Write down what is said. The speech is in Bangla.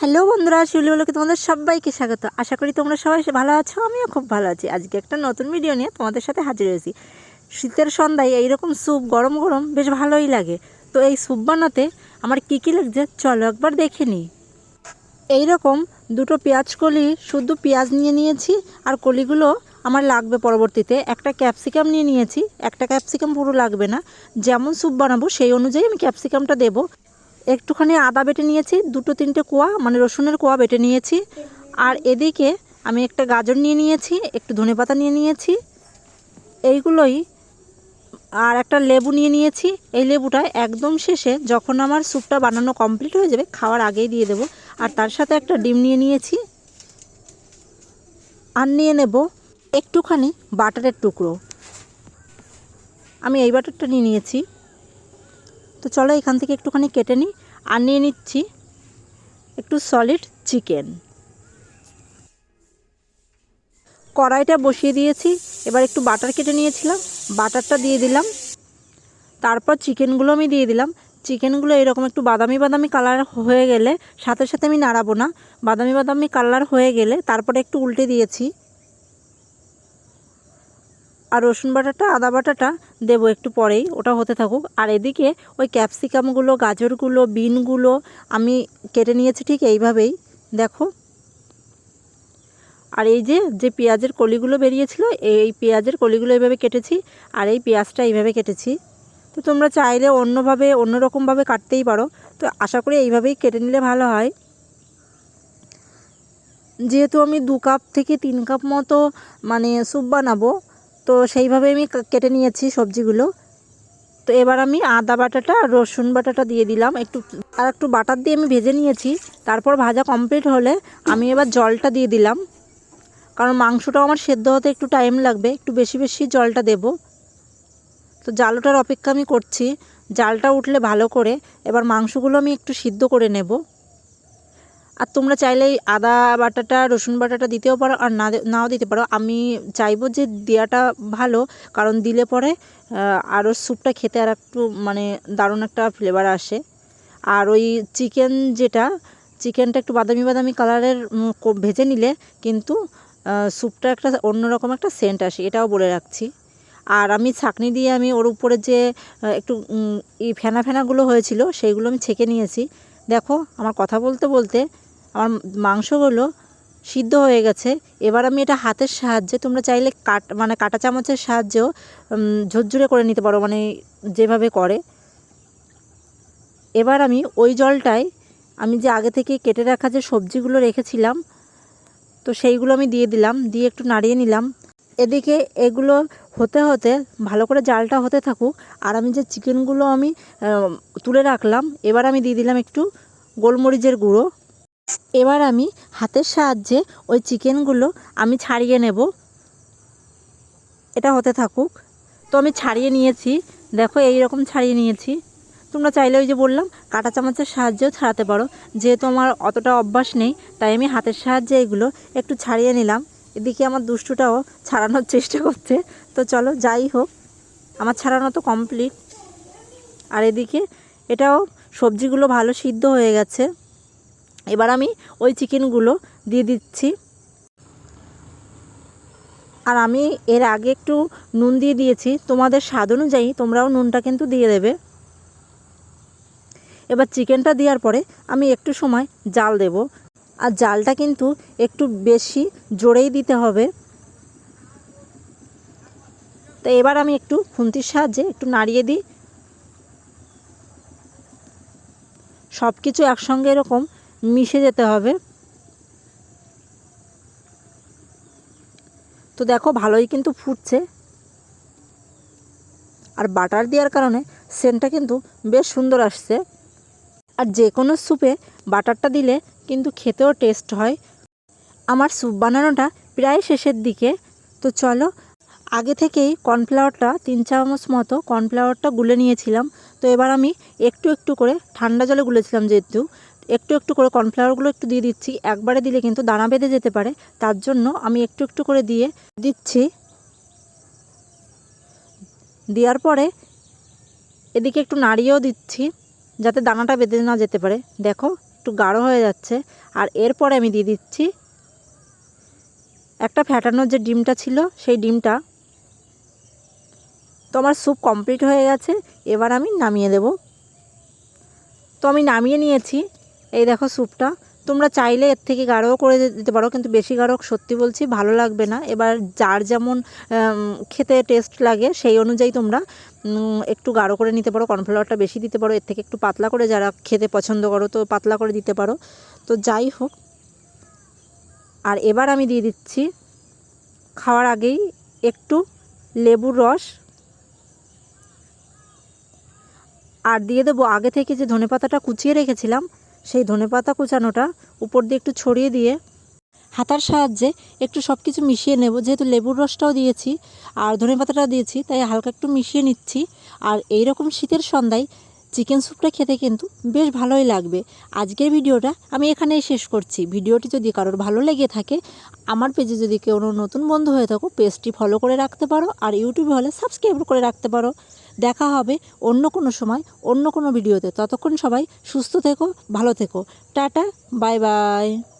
হ্যালো বন্ধুরা শিউলি বলোকে তোমাদের সবাইকে স্বাগত। আশা করি তোমরা সবাই ভালো আছো, আমিও খুব ভালো আছি। আজকে একটা নতুন ভিডিও নিয়ে তোমাদের সাথে হাজির হয়েছি। শীতের সন্ধ্যায় এইরকম স্যুপ, গরম গরম, বেশ ভালোই লাগে। তো এই স্যুপ বানাতে আমার কী কী লাগছে চলো একবার দেখে নিই। এইরকম দুটো পেঁয়াজ কলি, শুধু পেঁয়াজ নিয়ে নিয়েছি, আর কলিগুলো আমার লাগবে পরবর্তীতে। একটা ক্যাপসিকাম নিয়ে নিয়েছি, একটা ক্যাপসিকাম পুরো লাগবে না। যেমন স্যুপ বানাবো সেই অনুযায়ী আমি ক্যাপসিকামটা দেবো। একটুখানি আদা বেটে নিয়েছি, দুটো তিনটে কোয়া মানে রসুনের কোয়া বেটে নিয়েছি। আর এদিকে আমি একটা গাজর নিয়ে নিয়েছি, একটু ধনেপাতা নিয়ে নিয়েছি। এইগুলোই, আর একটা লেবু নিয়ে নিয়েছি। এই লেবুটা একদম শেষে যখন আমার স্যুপটা বানানো কমপ্লিট হয়ে যাবে, খাওয়ার আগেই দিয়ে দেবো। আর তার সাথে একটা ডিম নিয়ে নিয়েছি। আর নিয়ে নেব একটুখানি বাটারের টুকরো। আমি এই বাটারটা নিয়ে নিয়েছি। তো চলো এখান থেকে একটুখানি কেটে নিই আর নিয়ে নিচ্ছি একটু সলিড চিকেন কড়াইটা বসিয়ে দিয়েছি, এবার একটু বাটার কেটে নিয়েছিলাম বাটারটা দিয়ে দিলাম। তারপর চিকেনগুলো আমি দিয়ে দিলাম। চিকেনগুলো এরকম একটু বাদামি বাদামি কালার হয়ে গেলে সাথে সাথে আমি নাড়াবো না। বাদামি বাদামি কালার হয়ে গেলে তারপরে একটু উল্টে দিয়েছি। আর রসুন বাটাটা, আদা বাটাটা দেবো একটু পরেই, ওটা হতে থাকুক। আর এদিকে ওই ক্যাপসিকামগুলো, গাজরগুলো, বিনগুলো আমি কেটে নিয়েছি ঠিক এইভাবেই, দেখো। আর এই যে যে পেঁয়াজের কলিগুলো বেরিয়েছিল, এই পেঁয়াজের কলিগুলো এইভাবে কেটেছি, আর এই পেঁয়াজটা এইভাবে কেটেছি। তো তোমরা চাইলে অন্যভাবে, অন্যরকমভাবে কাটতেই পারো। তো আশা করি এইভাবেই কেটে নিলে ভালো হয়। যেহেতু আমি দু কাপ থেকে তিন কাপ মতো মানে স্যুপ বানাবো তো সেইভাবে আমি কেটে নিয়েছি সবজিগুলো। তো এবার আমি আদা বাটাটা, রসুন বাটাটা দিয়ে দিলাম। একটু আর একটু বাটার দিয়ে আমি ভেজে নিয়েছি। তারপর ভাজা কমপ্লিট হলে আমি এবার জলটা দিয়ে দিলাম। কারণ মাংসটাও আমার সেদ্ধ হতে একটু টাইম লাগবে। একটু বেশি বেশি জলটা দেব। তো জালটার অপেক্ষা আমি করছি। জালটা উঠলে ভালো করে। এবার মাংসগুলো আমি একটু সিদ্ধ করে নেব। আর তোমরা চাইলে আদা বাটাটা, রসুন বাটাটা দিতেও পারো আর না নাও দিতে পারো। আমি চাইব যে দেওয়াটা ভালো, কারণ দিলে পরে আরও স্যুপটা খেতে আর একটু মানে দারুণ একটা ফ্লেভার আসে। আর ওই চিকেন যেটা, চিকেনটা একটু বাদামি বাদামি কালারের ভেজে নিলে কিন্তু স্যুপটা একটা অন্যরকম একটা সেন্ট আসে, এটাও বলে রাখছি। আর আমি ছাকনি দিয়ে আমি ওর উপরে যে একটু এই ফেনা ফেনাগুলো হয়েছিল, সেইগুলো আমি ছেঁকে নিয়েছি। দেখো, আমার কথা বলতে বলতে আমার মাংসগুলো সিদ্ধ হয়ে গেছে। এবার আমি এটা হাতের সাহায্যে তোমরা চাইলে কাট মানে কাটা চামচের সাহায্যেও ঝরঝরে করে নিতে পারো মানে যেভাবে করে। এবার আমি ওই জলটায় আমি যে আগে থেকে কেটে রাখা যে সবজিগুলো রেখেছিলাম, তো সেইগুলো আমি দিয়ে দিলাম, দিয়ে একটু নাড়িয়ে নিলাম। এদিকে এগুলো হতে হতে, ভালো করে জালটা হতে থাকুক, আর আমি যে চিকেনগুলো আমি তুলে রাখলাম, এবার আমি দিয়ে দিলাম একটু গোলমরিচের গুঁড়ো। এবার আমি হাতের সাহায্যে ওই চিকেনগুলো আমি ছাড়িয়ে নেব। এটা হতে থাকুক। তো আমি ছাড়িয়ে নিয়েছি। দেখো এই রকম ছাড়িয়ে নিয়েছি। তোমরা চাইলে ওই যে বললাম, কাঁটা চামচের সাহায্যেও ছাড়াতে পারো। যেহেতু আমার অতটা অভ্যাস নেই, তাই আমি হাতের সাহায্যে এগুলো একটু ছাড়িয়ে নিলাম। এদিকে আমার দুষ্টুটাও ছাড়ানোর চেষ্টা করছে। তো চলো যাই হোক, আমার ছাড়ানো তো কমপ্লিট। আর এদিকে এটাও সবজিগুলো ভালো সিদ্ধ হয়ে গেছে। এবার আমি ওই চিকেনগুলো দিয়ে দিচ্ছি। আর আমি এর আগে একটু নুন দিয়ে দিয়েছি। তোমাদের স্বাদ অনুযায়ী তোমরাও নুনটা কিন্তু দিয়ে দেবে। এবার চিকেনটা দেওয়ার পরে আমি একটু সময় জাল দেব। আর জালটা কিন্তু একটু বেশি জোরেই দিতে হবে। তো এবার আমি একটু খুন্তির সাহায্যে একটু নাড়িয়ে দিই। সব কিছু একসঙ্গে এরকম মিশে যেতে হবে। তো দেখো ভালোই কিন্তু ফুটছে। আর বাটার দেওয়ার কারণে সেন্টটা কিন্তু বেশ সুন্দর আসছে। আর যে কোনো স্যুপে বাটারটা দিলে কিন্তু খেতেও টেস্ট হয়। আমার স্যুপ বানানোটা প্রায় শেষের দিকে। তো চলো, আগে থেকেই কর্নফ্লাওয়ারটা তিন চামচ মতো কর্নফ্লাওয়ারটা গুলে নিয়েছিলাম। তো এবার আমি একটু একটু করে ঠান্ডা জলে গুলেছিলাম যেহেতু। একটু একটু করে কর্নফ্লাওয়ারগুলো একটু দিয়ে দিচ্ছি। একবারে দিলে কিন্তু দানা বেঁধে যেতে পারে। তার জন্য আমি একটু একটু করে দিয়ে দিচ্ছি। দেওয়ার পরে এদিকে একটু নাড়িয়েও দিচ্ছি যাতে দানাটা বেঁধে না যেতে পারে। দেখো, একটু গাঢ় হয়ে যাচ্ছে। আর এরপরে আমি দিয়ে দিচ্ছি একটা ফ্যাটানোর যে ডিমটা ছিল, সেই ডিমটা। তো আমার স্যুপ কমপ্লিট হয়ে গেছে। এবার আমি নামিয়ে দেব। তো আমি নামিয়ে নিয়েছি। এই দেখো স্যুপটা। তোমরা চাইলে এর থেকে গাঢ়ও করে দিতে পারো, কিন্তু বেশি গাঢ় সত্যি বলছি ভালো লাগবে না। এবার যার যেমন খেতে টেস্ট লাগে, সেই অনুযায়ী তোমরা একটু গাঢ় করে নিতে পারো, কর্নফ্লাওয়ারটা বেশি দিতে পারো। এর থেকে একটু পাতলা করে যারা খেতে পছন্দ করো, তো পাতলা করে দিতে পারো। তো যাই হোক। আর এবার আমি দিয়ে দিচ্ছি, খাওয়ার আগেই একটু লেবুর রস। আর দিয়ে দেবো, আগে থেকে যে ধনেপাতাটা কুচিয়ে রেখেছিলাম সেই ধনেপাতা কুচানোটা উপর দিয়ে একটু ছড়িয়ে দিয়ে হাতার সাহায্যে একটু সব কিছু মিশিয়ে নেব। যেহেতু লেবুর রসটাও দিয়েছি আর ধনেপাতাটা দিয়েছি, তাই হালকা একটু মিশিয়ে নিচ্ছি। আর এই রকম শীতের সন্ধ্যায় চিকেন স্যুপটা খেতে কিন্তু বেশ ভালোই লাগবে। আজকের ভিডিওটা আমি এখানেই শেষ করছি। ভিডিওটি যদি কারোর ভালো লেগে থাকে, আমার পেজে যদি কেউ নতুন বন্ধু হয়ে থাকো, পেজটি ফলো করে রাখতে পারো আর ইউটিউবে হলে সাবস্ক্রাইব করে রাখতে পারো। দেখা হবে অন্য কোনো সময়, অন্য কোনো ভিডিওতে। ততক্ষণ সবাই সুস্থ থেকো, ভালো থেকো। Tata, bye bye.